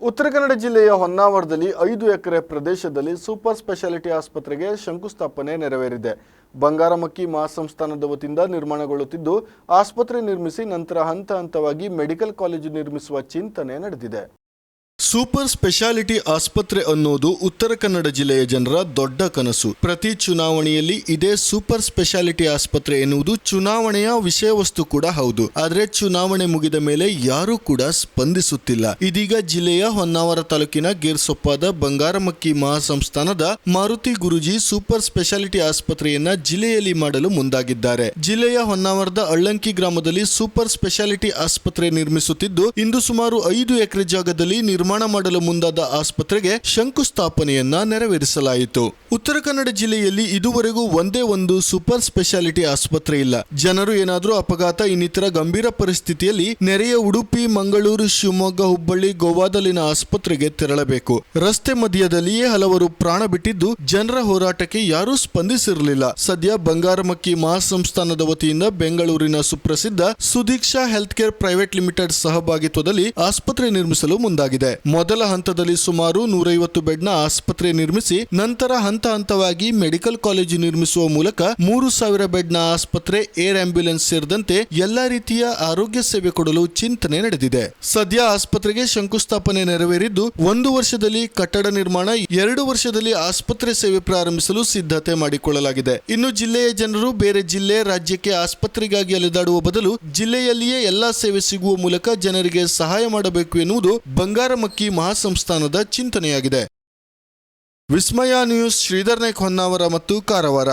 ಉತ್ತರ ಕನ್ನಡ ಜಿಲ್ಲೆಯ ಹೊನ್ನಾವರದಲ್ಲಿ ಐದು ಎಕರೆ ಪ್ರದೇಶದಲ್ಲಿ ಸೂಪರ್ ಸ್ಪೆಷಾಲಿಟಿ ಆಸ್ಪತ್ರೆಗೆ ಶಂಕುಸ್ಥಾಪನೆ ನೆರವೇರಿದೆ. ಬಂಗಾರಮಕ್ಕಿ ಮಹಾಸಂಸ್ಥಾನದ ವತಿಯಿಂದ ನಿರ್ಮಾಣಗೊಳ್ಳುತ್ತಿದ್ದು, ಆಸ್ಪತ್ರೆ ನಿರ್ಮಿಸಿ ನಂತರ ಹಂತ ಹಂತವಾಗಿ ಮೆಡಿಕಲ್ ಕಾಲೇಜು ನಿರ್ಮಿಸುವ ಚಿಂತನೆ ನಡೆದಿದೆ. ಸೂಪರ್ ಸ್ಪೆಷಾಲಿಟಿ ಆಸ್ಪತ್ರೆ ಅನ್ನೋದು ಉತ್ತರ ಕನ್ನಡ ಜಿಲ್ಲೆಯ ಜನರ ದೊಡ್ಡ ಕನಸು. ಪ್ರತಿ ಚುನಾವಣೆಯಲ್ಲಿ ಇದೇ ಸೂಪರ್ ಸ್ಪೆಷಾಲಿಟಿ ಆಸ್ಪತ್ರೆ ಎನ್ನುವುದು ಚುನಾವಣೆಯ ವಿಷಯ ವಸ್ತು ಕೂಡ ಹೌದು. ಆದರೆ ಚುನಾವಣೆ ಮುಗಿದ ಮೇಲೆ ಯಾರೂ ಕೂಡ ಸ್ಪಂದಿಸುತ್ತಿಲ್ಲ. ಇದೀಗ ಜಿಲ್ಲೆಯ ಹೊನ್ನಾವರ ತಾಲೂಕಿನ ಗೇರ್ಸೊಪ್ಪಾದ ಬಂಗಾರಮಕ್ಕಿ ಮಹಾಸಂಸ್ಥಾನದ ಮಾರುತಿ ಗುರುಜಿ ಸೂಪರ್ ಸ್ಪೆಷಾಲಿಟಿ ಆಸ್ಪತ್ರೆಯನ್ನ ಜಿಲ್ಲೆಯಲ್ಲಿ ಮಾಡಲು ಮುಂದಾಗಿದ್ದಾರೆ. ಜಿಲ್ಲೆಯ ಹೊನ್ನಾವರದ ಅಳ್ಳಂಕಿ ಗ್ರಾಮದಲ್ಲಿ ಸೂಪರ್ ಸ್ಪೆಷಾಲಿಟಿ ಆಸ್ಪತ್ರೆ ನಿರ್ಮಿಸುತ್ತಿದ್ದು, ಇಂದು ಸುಮಾರು ಐದು ಎಕರೆ ಜಾಗದಲ್ಲಿ ನಿರ್ಮಾಣ ಮಾಡಲು ಮುಂದಾದ ಆಸ್ಪತ್ರೆಗೆ ಶಂಕುಸ್ಥಾಪನೆಯನ್ನ ನೆರವೇರಿಸಲಾಯಿತು. ಉತ್ತರ ಕನ್ನಡ ಜಿಲ್ಲೆಯಲ್ಲಿ ಇದುವರೆಗೂ ಒಂದೇ ಒಂದು ಸೂಪರ್ ಸ್ಪೆಷಾಲಿಟಿ ಆಸ್ಪತ್ರೆ ಇಲ್ಲ. ಜನರು ಏನಾದರೂ ಅಪಘಾತ, ಇನ್ನಿತರ ಗಂಭೀರ ಪರಿಸ್ಥಿತಿಯಲ್ಲಿ ನೆರೆಯ ಉಡುಪಿ, ಮಂಗಳೂರು, ಶಿವಮೊಗ್ಗ, ಹುಬ್ಬಳ್ಳಿ, ಗೋವಾದಲ್ಲಿನ ಆಸ್ಪತ್ರೆಗೆ ತೆರಳಬೇಕು. ರಸ್ತೆ ಮಧ್ಯದಲ್ಲಿಯೇ ಹಲವರು ಪ್ರಾಣ ಬಿಟ್ಟಿದ್ದು ಜನರ ಹೋರಾಟಕ್ಕೆ ಯಾರೂ ಸ್ಪಂದಿಸಿರಲಿಲ್ಲ. ಸದ್ಯ ಬಂಗಾರಮಕ್ಕಿ ಮಹಾಸಂಸ್ಥಾನದ ವತಿಯಿಂದ ಬೆಂಗಳೂರಿನ ಸುಪ್ರಸಿದ್ಧ Sudeeksha health care private limited ಸಹಭಾಗಿತ್ವದಲ್ಲಿ ಆಸ್ಪತ್ರೆ ನಿರ್ಮಿಸಲು ಮುಂದಾಗಿದೆ. ಮೊದಲ ಹಂತದಲ್ಲಿ ಸುಮಾರು ನೂರೈವತ್ತು ಬೆಡ್ನ ಆಸ್ಪತ್ರೆ ನಿರ್ಮಿಸಿ, ನಂತರ ಹಂತ ಹಂತವಾಗಿ ಮೆಡಿಕಲ್ ಕಾಲೇಜು ನಿರ್ಮಿಸುವ ಮೂಲಕ ಮೂರು ಸಾವಿರ ಬೆಡ್ನ ಆಸ್ಪತ್ರೆ, ಏರ್ ಆಂಬ್ಯುಲೆನ್ಸ್ ಸೇರಿದಂತೆ ಎಲ್ಲಾ ರೀತಿಯ ಆರೋಗ್ಯ ಸೇವೆ ಕೊಡಲು ಚಿಂತನೆ ನಡೆದಿದೆ. ಸದ್ಯ ಆಸ್ಪತ್ರೆಗೆ ಶಂಕುಸ್ಥಾಪನೆ ನೆರವೇರಿದ್ದು, ಒಂದು ವರ್ಷದಲ್ಲಿ ಕಟ್ಟಡ ನಿರ್ಮಾಣ, ಎರಡು ವರ್ಷದಲ್ಲಿ ಆಸ್ಪತ್ರೆ ಸೇವೆ ಪ್ರಾರಂಭಿಸಲು ಸಿದ್ಧತೆ ಮಾಡಿಕೊಳ್ಳಲಾಗಿದೆ. ಇನ್ನು ಜಿಲ್ಲೆಯ ಜನರು ಬೇರೆ ಜಿಲ್ಲೆ, ರಾಜ್ಯಕ್ಕೆ ಆಸ್ಪತ್ರೆಗಾಗಿ ಅಲೆದಾಡುವ ಬದಲು ಜಿಲ್ಲೆಯಲ್ಲಿಯೇ ಎಲ್ಲಾ ಸೇವೆ ಸಿಗುವ ಮೂಲಕ ಜನರಿಗೆ ಸಹಾಯ ಮಾಡಬೇಕು ಎನ್ನುವುದು ಬಂಗಾರಮಕ್ಕಿ ಮಹಾಸಂಸ್ಥಾನದ ಚಿಂತನೆಯಾಗಿದೆ. ವಿಸ್ಮಯ ನ್ಯೂಸ್ ಶ್ರೀಧರ್ ನಾಯ್ಕ್ ಹೊನ್ನಾವರ ಮತ್ತು ಕಾರವಾರ.